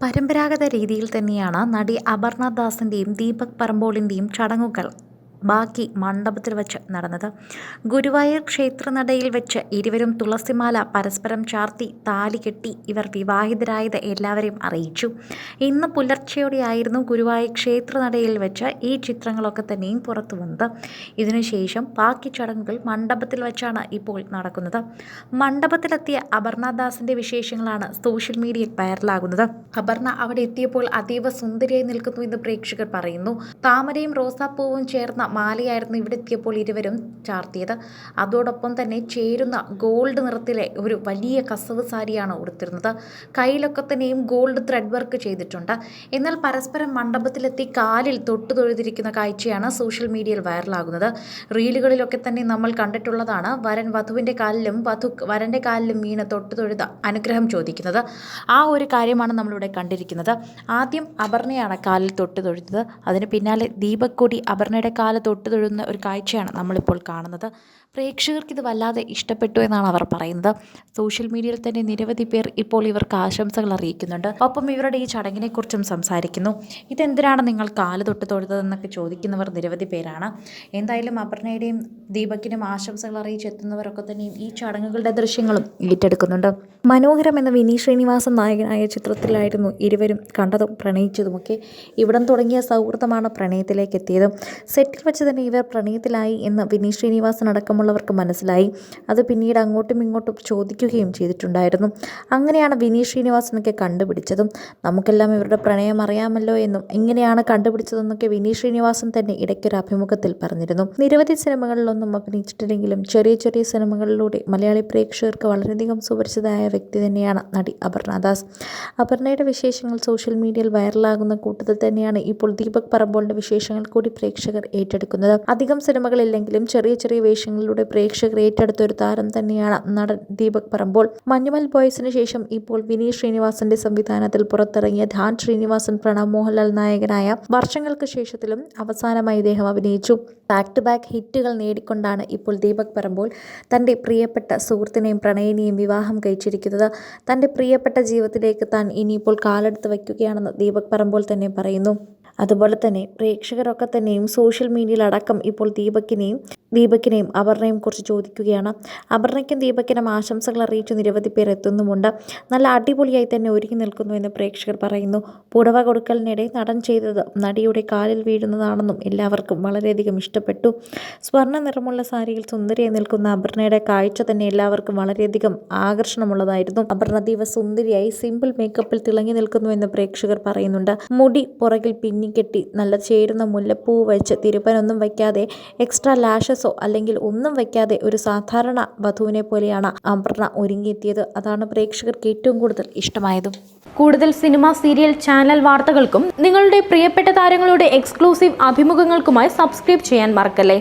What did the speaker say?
പരമ്പരാഗത രീതിയിൽ തന്നെയാണ് നടി അപർണ ദാസിന്റെയും ദീപക് പറമ്പോളിന്റെയും ചടങ്ങുകൾ. ബാക്കി മണ്ഡപത്തിൽ വച്ച് നടന്നത്. ഗുരുവായൂർ ക്ഷേത്രനടയിൽ വെച്ച് ഇരുവരും തുളസിമാല പരസ്പരം ചാർത്തി താലി കെട്ടി ഇവർ വിവാഹിതരായത് എല്ലാവരെയും അറിയിച്ചു. ഇന്ന് പുലർച്ചെയോടെയായിരുന്നു ഗുരുവായൂർ ക്ഷേത്രനടയിൽ വെച്ച് ഈ ചിത്രങ്ങളൊക്കെ തന്നെയും പുറത്തു വന്നത്. ഇതിനുശേഷം ബാക്കി ചടങ്ങുകൾ മണ്ഡപത്തിൽ വെച്ചാണ് ഇപ്പോൾ നടക്കുന്നത്. മണ്ഡപത്തിലെത്തിയ അപർണദാസിന്റെ വിശേഷങ്ങളാണ് സോഷ്യൽ മീഡിയയിൽ വൈറലാകുന്നത്. അപർണ അവിടെ എത്തിയപ്പോൾ അതീവ സുന്ദരിയായി നിൽക്കുന്നു എന്ന് പ്രേക്ഷകർ പറയുന്നു. താമരയും റോസാപ്പൂവും ചേർന്ന മാലയായിരുന്നു ഇവിടെ എത്തിയപ്പോൾ ഇരുവരും ചാർത്തിയത്. അതോടൊപ്പം തന്നെ ചേരുന്ന ഗോൾഡ് നിറത്തിലെ ഒരു വലിയ കസവ് സാരിയാണ് ഉടുത്തിരുന്നത്. കയ്യിലൊക്കെ തന്നെയും ഗോൾഡ് ത്രെഡ് വർക്ക് ചെയ്തിട്ടുണ്ട്. എന്നാൽ പരസ്പരം മണ്ഡപത്തിലെത്തി കാലിൽ തൊട്ടു തൊഴുതിരിക്കുന്ന കാഴ്ചയാണ് സോഷ്യൽ മീഡിയയിൽ വൈറലാകുന്നത്. റീലുകളിലൊക്കെ തന്നെ നമ്മൾ കണ്ടിട്ടുള്ളതാണ് വരൻ വധുവിന്റെ കാലിലും വധു വരന്റെ കാലിലും വീണ് തൊട്ടു തൊഴുത അനുഗ്രഹം ചോദിക്കുന്നത്. ആ ഒരു കാര്യമാണ് നമ്മളിവിടെ കണ്ടിരിക്കുന്നത്. ആദ്യം അപർണയാണ് കാലിൽ തൊട്ടു തൊഴുതത് അതിന് പിന്നാലെ ദീപക്കൊടി അപർണയുടെ കാൽ തൊട്ട് തൊഴുന്ന ഒരു കാഴ്ചയാണ് നമ്മളിപ്പോൾ കാണുന്നത്. പ്രേക്ഷകർക്ക് ഇത് വല്ലാതെ ഇഷ്ടപ്പെട്ടു എന്നാണ് അവർ പറയുന്നത്. സോഷ്യൽ മീഡിയയിൽ തന്നെ നിരവധി പേർ ഇപ്പോൾ ഇവർക്ക് ആശംസകൾ അറിയിക്കുന്നുണ്ട്. ഒപ്പം ഇവരുടെ ഈ ചടങ്ങിനെക്കുറിച്ചും സംസാരിക്കുന്നു. ഇതെന്തിനാണ് നിങ്ങൾ കാൽ തൊട്ട് തൊഴുതതെന്നൊക്കെ ചോദിക്കുന്നവർ നിരവധി പേരാണ്. എന്തായാലും അപർണയുടെയും ദീപക്കിനും ആശംസകൾ അറിയിച്ചെത്തുന്നവരൊക്കെ തന്നെയും ഈ ചടങ്ങുകളുടെ ദൃശ്യങ്ങളും ഏറ്റെടുക്കുന്നുണ്ട്. മനോഹരം എന്ന വിനീ ശ്രീനിവാസൻ നായകനായ ചിത്രത്തിലായിരുന്നു ഇരുവരും കണ്ടതും പ്രണയിച്ചതുമൊക്കെ. ഇവിടം തുടങ്ങിയ സൗഹൃദമാണ് പ്രണയത്തിലേക്ക് എത്തിയത്. സെറ്റിൽ വെച്ച് തന്നെ ഇവർ പ്രണയത്തിലായി എന്ന് വിനീ ശ്രീനിവാസൻ അടക്കമുള്ളവർക്ക് മനസ്സിലായി. അത് പിന്നീട് അങ്ങോട്ടും ഇങ്ങോട്ടും ചോദിക്കുകയും ചെയ്തിട്ടുണ്ടായിരുന്നു. അങ്ങനെയാണ് വിനീത് ശ്രീനിവാസനൊക്കെ കണ്ടുപിടിച്ചതും. നമുക്കെല്ലാം ഇവരുടെ പ്രണയം അറിയാമല്ലോ എന്നും ഇങ്ങനെയാണ് കണ്ടുപിടിച്ചതെന്നൊക്കെ വിനീത് ശ്രീനിവാസൻ തന്നെ ഇടയ്ക്കൊരു അഭിമുഖത്തിൽ പറഞ്ഞിരുന്നു. നിരവധി സിനിമകളിലൊന്നും അഭിനയിച്ചിട്ടില്ലെങ്കിലും ചെറിയ ചെറിയ സിനിമകളിലൂടെ മലയാളി പ്രേക്ഷകർക്ക് വളരെയധികം സുപരിചിതമായ വ്യക്തി തന്നെയാണ് നടി അപർണദാസ് അപർണയുടെ വിശേഷങ്ങൾ സോഷ്യൽ മീഡിയയിൽ വൈറലാകുന്ന കൂട്ടത്തിൽ തന്നെയാണ് ഇപ്പോൾ ദീപക് പറമ്പോളിന്റെ വിശേഷങ്ങൾ കൂടി പ്രേക്ഷകർ ഏറ്റെടുക്കുന്നത്. അധികം സിനിമകളില്ലെങ്കിലും ചെറിയ ചെറിയ വേഷങ്ങളിലൂടെ പ്രേക്ഷകർ ഏറ്റെടുത്ത ഒരു താരം തന്നെയാണ് നടൻ ദീപക് പറമ്പോൾ. മഞ്ഞുമൽ ബോയ്സിന് ശേഷം ഇപ്പോൾ വിനീത് ശ്രീനിവാസന്റെ സംവിധാനത്തിൽ പുറത്തിറങ്ങിയ ധാൻ ശ്രീനിവാസൻ പ്രണവ് മോഹൻലാൽ നായകനായ വർഷങ്ങൾക്ക് ശേഷത്തിലും അവസാനമായി ഇദ്ദേഹം അഭിനയിച്ചു. ബാക്ക് ടു ബാക്ക് ഹിറ്റുകൾ നേടിക്കൊണ്ടാണ് ഇപ്പോൾ ദീപക് പറമ്പോൾ തന്റെ പ്രിയപ്പെട്ട സുഹൃത്തിനെയും പ്രണയിനെയും വിവാഹം കഴിച്ചിരിക്കുന്നത്. തന്റെ പ്രിയപ്പെട്ട ജീവിതത്തിലേക്ക് താൻ ഇനിയിപ്പോൾ കാലെടുത്ത് വയ്ക്കുകയാണെന്ന് ദീപക് പറമ്പോൾ തന്നെ പറയുന്നു. അതുപോലെ തന്നെ പ്രേക്ഷകരൊക്കെ തന്നെയും സോഷ്യൽ മീഡിയയിലടക്കം ഇപ്പോൾ ദീപക്കിനെയും ദീപക്കിനെയും അപർണയും കുറിച്ച് ചോദിക്കുകയാണ്. അപർണയ്ക്കും ദീപക്കിനും ആശംസകൾ അറിയിച്ച് നിരവധി പേർ എത്തുന്നുമുണ്ട്. നല്ല അടിപൊളിയായി തന്നെ ഒരുങ്ങി നിൽക്കുന്നു എന്ന് പ്രേക്ഷകർ പറയുന്നു. പുടവ കൊടുക്കലിനിടെ നടൻ ചെയ്തത് നടിയുടെ കാലിൽ വീഴുന്നതാണെന്നും എല്ലാവർക്കും വളരെയധികം ഇഷ്ടപ്പെട്ടു. സ്വർണ നിറമുള്ള സാരിയിൽ സുന്ദരിയായി നിൽക്കുന്ന അപർണയുടെ കാഴ്ച തന്നെ എല്ലാവർക്കും വളരെയധികം ആകർഷണമുള്ളതായിരുന്നു. അപർണ ദീപ സുന്ദരിയായി സിമ്പിൾ മേക്കപ്പിൽ തിളങ്ങി നിൽക്കുന്നു എന്ന് പ്രേക്ഷകർ പറയുന്നുണ്ട്. മുടി പുറകിൽ പിന്നിക്കെട്ടി നല്ല ചേരുന്ന മുല്ലപ്പൂ വെച്ച് തിരുപ്പനൊന്നും വയ്ക്കാതെ എക്സ്ട്രാ ലാഷസോ അല്ലെങ്കിൽ ഒന്നും വയ്ക്കാതെ ഒരു സാധാരണ വധുവിനെ പോലെയാണ് അമൃത ഒരുങ്ങിയെത്തിയത്. അതാണ് പ്രേക്ഷകർക്ക് ഏറ്റവും കൂടുതൽ ഇഷ്ടമായതും. കൂടുതൽ സിനിമ സീരിയൽ ചാനൽ വാർത്തകൾക്കും നിങ്ങളുടെ പ്രിയപ്പെട്ട താരങ്ങളുടെ എക്സ്ക്ലൂസീവ് അഭിമുഖങ്ങൾക്കുമായി സബ്സ്ക്രൈബ് ചെയ്യാൻ മറക്കല്ലേ?